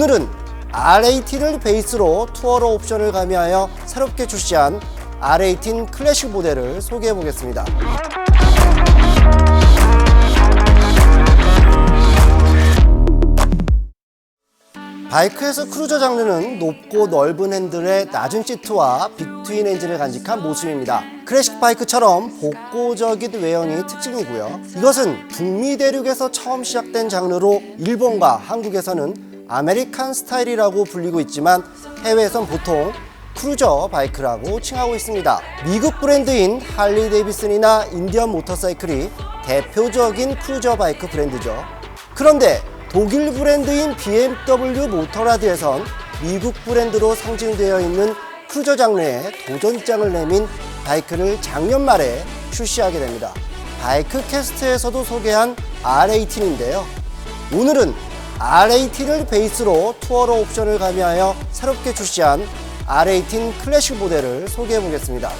오늘은 R18을 베이스로 투어러 옵션을 가미하여 새롭게 출시한 R18 클래식 모델을 소개해 보겠습니다. 바이크에서 크루저 장르는 높고 넓은 핸들의 낮은 시트와 빅트윈 엔진을 간직한 모습입니다. 클래식 바이크처럼 복고적인 외형이 특징이고요. 이것은 북미 대륙에서 처음 시작된 장르로 일본과 한국에서는 아메리칸 스타일이라고 불리고 있지만 해외에선 보통 크루저 바이크라고 칭하고 있습니다. 미국 브랜드인 할리 데이비슨이나 인디언 모터사이클이 대표적인 크루저 바이크 브랜드죠. 그런데 독일 브랜드인 BMW 모터라드에선 미국 브랜드로 상징되어 있는 크루저 장르에 도전장을 내민 바이크를 작년 말에 출시하게 됩니다. 바이크 캐스트에서도 소개한 R18인데요. 오늘은 R18을 베이스로 투어러 옵션을 가미하여 새롭게 출시한 R18 클래식 모델을 소개해 보겠습니다.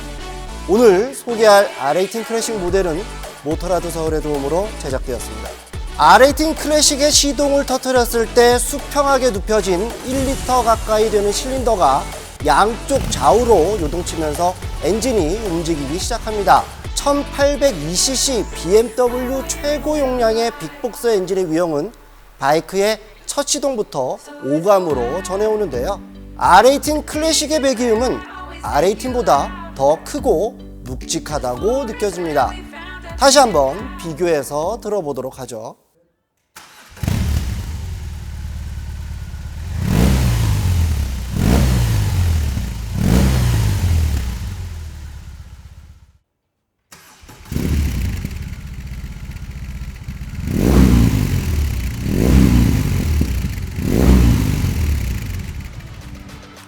오늘 소개할 R18 클래식 모델은 모터라드 서울의 도움으로 제작되었습니다. R18 클래식의 시동을 터뜨렸을 때 수평하게 눕혀진 1리터 가까이 되는 실린더가 양쪽 좌우로 요동치면서 엔진이 움직이기 시작합니다. 1800cc BMW 최고 용량의 빅복서 엔진의 위용은 바이크의 첫 시동부터 오감으로 전해오는데요. R18 클래식의 배기음은 R18보다 더 크고 묵직하다고 느껴집니다. 다시 한번 비교해서 들어보도록 하죠.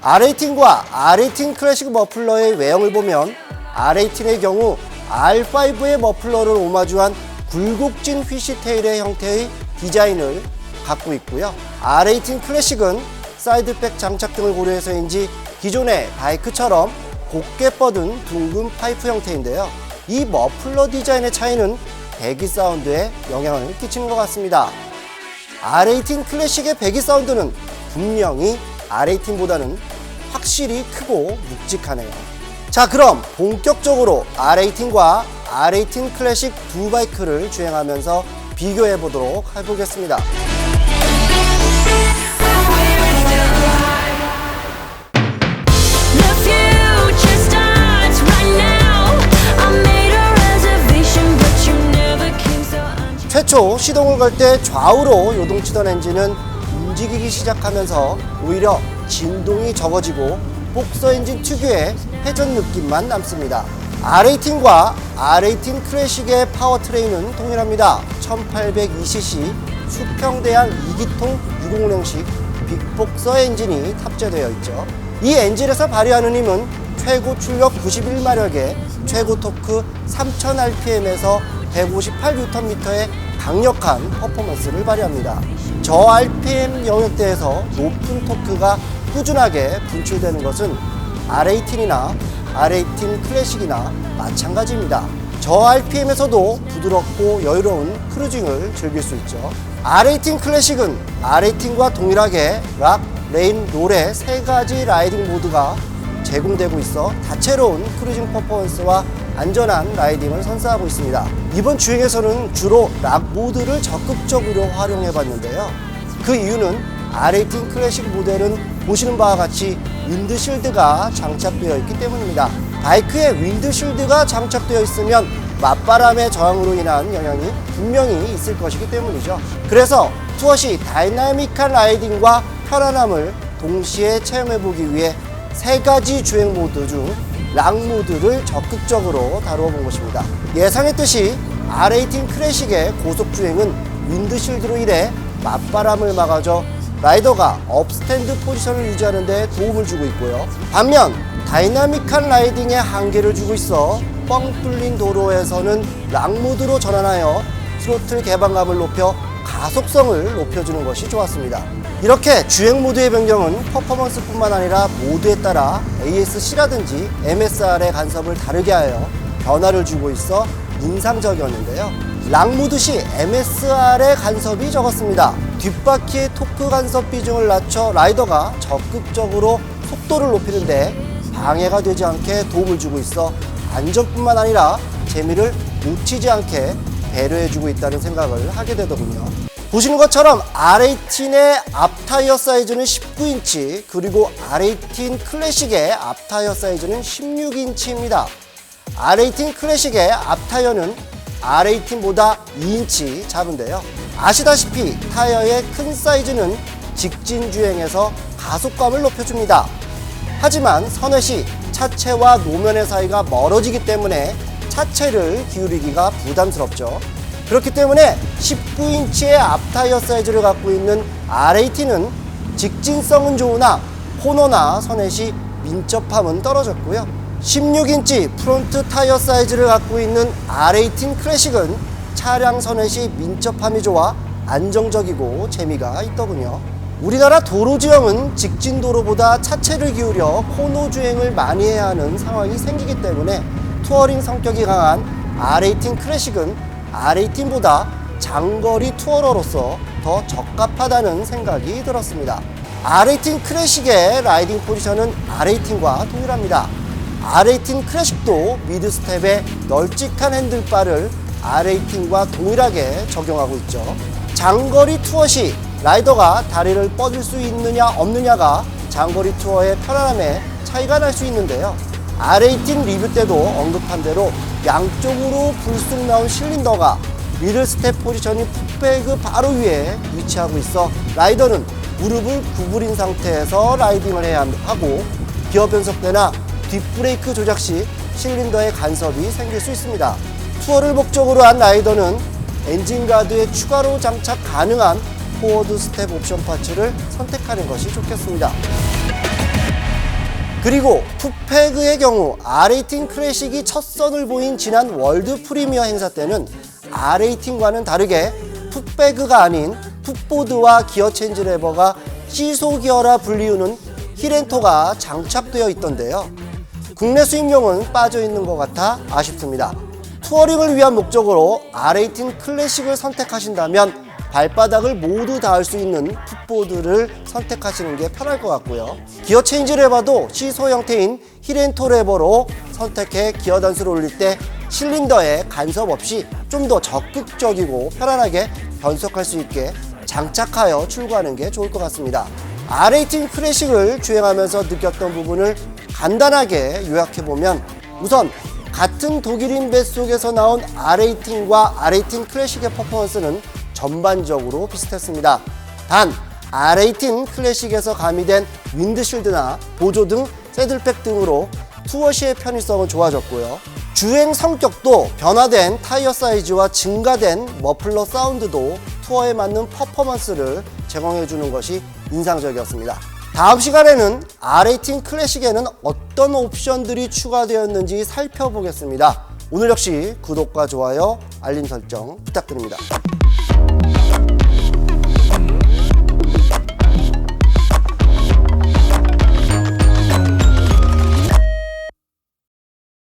R18과 R18 클래식 머플러의 외형을 보면 R18의 경우 R5의 머플러를 오마주한 굴곡진 휘시테일의 형태의 디자인을 갖고 있고요. R18 클래식은 사이드백 장착 등을 고려해서인지 기존의 바이크처럼 곱게 뻗은 둥근 파이프 형태인데요. 이 머플러 디자인의 차이는 배기 사운드에 영향을 끼치는 것 같습니다. R18 클래식의 배기 사운드는 분명히 R18보다는 확실히 크고 묵직하네요. 자, 그럼 본격적으로 R18과 R18 클래식 두 바이크를 주행하면서 비교해 보도록 해보겠습니다. 최초 시동을 걸 때 좌우로 요동치던 엔진은 움직이기 시작하면서 오히려 진동이 적어지고 복서 엔진 특유의 회전 느낌만 남습니다. R18과 R18 클래식의 파워트레인은 동일합니다. 1800cc 수평대양 2기통 650식 빅복서 엔진이 탑재되어 있죠. 이 엔진에서 발휘하는 힘은 최고 출력 91마력에 최고 토크 3000rpm에서 158Nm의 강력한 퍼포먼스를 발휘합니다. 저 RPM 영역대에서 높은 토크가 꾸준하게 분출되는 것은 R18이나 R18 클래식이나 마찬가지입니다. 저 RPM에서도 부드럽고 여유로운 크루징을 즐길 수 있죠. R18 클래식은 R18과 동일하게 락, 레인, 롤의 세 가지 라이딩 모드가 제공되고 있어 다채로운 크루징 퍼포먼스와 안전한 라이딩을 선사하고 있습니다. 이번 주행에서는 주로 락 모드를 적극적으로 활용해 봤는데요. 그 이유는 R18 클래식 모델은 보시는 바와 같이 윈드실드가 장착되어 있기 때문입니다. 바이크에 윈드실드가 장착되어 있으면 맞바람의 저항으로 인한 영향이 분명히 있을 것이기 때문이죠. 그래서 투어 시 다이나믹한 라이딩과 편안함을 동시에 체험해보기 위해 세 가지 주행 모드 중 락 모드를 적극적으로 다루어 본 것입니다. 예상했듯이 R18 클래식의 고속 주행은 윈드실드로 인해 맞바람을 막아줘 라이더가 업스탠드 포지션을 유지하는 데 도움을 주고 있고요. 반면 다이나믹한 라이딩에 한계를 주고 있어 뻥 뚫린 도로에서는 락 모드로 전환하여 스로틀 개방감을 높여 가속성을 높여주는 것이 좋았습니다. 이렇게 주행 모드의 변경은 퍼포먼스뿐만 아니라 모드에 따라 ASC라든지 MSR의 간섭을 다르게 하여 변화를 주고 있어 인상적이었는데요. 랑무드시 MSR의 간섭이 적었습니다. 뒷바퀴의 토크 간섭 비중을 낮춰 라이더가 적극적으로 속도를 높이는데 방해가 되지 않게 도움을 주고 있어 안전뿐만 아니라 재미를 놓치지 않게 배려해주고 있다는 생각을 하게 되더군요. 보시는 것처럼 R18의 앞타이어 사이즈는 19인치 그리고 R18 클래식의 앞타이어 사이즈는 16인치입니다. R18 클래식의 앞타이어는 R18보다 2인치 작은데요. 아시다시피 타이어의 큰 사이즈는 직진 주행에서 가속감을 높여줍니다. 하지만 선회 시 차체와 노면의 사이가 멀어지기 때문에 차체를 기울이기가 부담스럽죠. 그렇기 때문에 19인치의 앞타이어 사이즈를 갖고 있는 R18은 직진성은 좋으나 코너나 선회 시 민첩함은 떨어졌고요. 16인치 프론트 타이어 사이즈를 갖고 있는 R18 클래식은 차량 선회 시 민첩함이 좋아 안정적이고 재미가 있더군요. 우리나라 도로 지형은 직진 도로보다 차체를 기울여 코너 주행을 많이 해야 하는 상황이 생기기 때문에 투어링 성격이 강한 R18 클래식은 R18보다 장거리 투어러로서 더 적합하다는 생각이 들었습니다. R18 클래식의 라이딩 포지션은 R18과 동일합니다. R18 클래식도 미드 스텝에 널찍한 핸들바를 R18과 동일하게 적용하고 있죠. 장거리 투어 시 라이더가 다리를 뻗을 수 있느냐 없느냐가 장거리 투어의 편안함에 차이가 날 수 있는데요. R18 리뷰 때도 언급한 대로 양쪽으로 불쑥 나온 실린더가 미들 스텝 포지션이 풋백그 바로 위에 위치하고 있어 라이더는 무릎을 구부린 상태에서 라이딩을 해야 하고 기어 변속 때나 뒷브레이크 조작 시 실린더의 간섭이 생길 수 있습니다. 투어를 목적으로 한 라이더는 엔진 가드에 추가로 장착 가능한 포워드 스텝 옵션 파츠를 선택하는 것이 좋겠습니다. 그리고 풋패그의 경우 R18 클래식이 첫 선을 보인 지난 월드 프리미어 행사 때는 R18과는 다르게 풋배그가 아닌 풋보드와 기어 체인지 레버가 시소 기어라 불리우는 힐앤토가 장착되어 있던데요. 국내 수입용은 빠져 있는 것 같아 아쉽습니다. 투어링을 위한 목적으로 R18 클래식을 선택하신다면 발바닥을 모두 닿을 수 있는 풋보드를 선택하시는 게 편할 것 같고요. 기어 체인지 레버도 시소 형태인 힐앤토 레버로 선택해 기어 단수를 올릴 때 실린더에 간섭 없이 좀 더 적극적이고 편안하게 변속할 수 있게 장착하여 출고하는 게 좋을 것 같습니다. R18 클래식을 주행하면서 느꼈던 부분을 간단하게 요약해보면 우선 같은 독일인 뱃속에서 나온 R18과 R18 클래식의 퍼포먼스는 전반적으로 비슷했습니다. 단 R18 클래식에서 가미된 윈드실드나 보조 등 새들백 등으로 투어 시의 편의성은 좋아졌고요. 주행 성격도 변화된 타이어 사이즈와 증가된 머플러 사운드도 투어에 맞는 퍼포먼스를 제공해 주는 것이 인상적이었습니다. 다음 시간에는 R18 클래식에는 어떤 옵션들이 추가되었는지 살펴보겠습니다. 오늘 역시 구독과 좋아요, 알림 설정 부탁드립니다.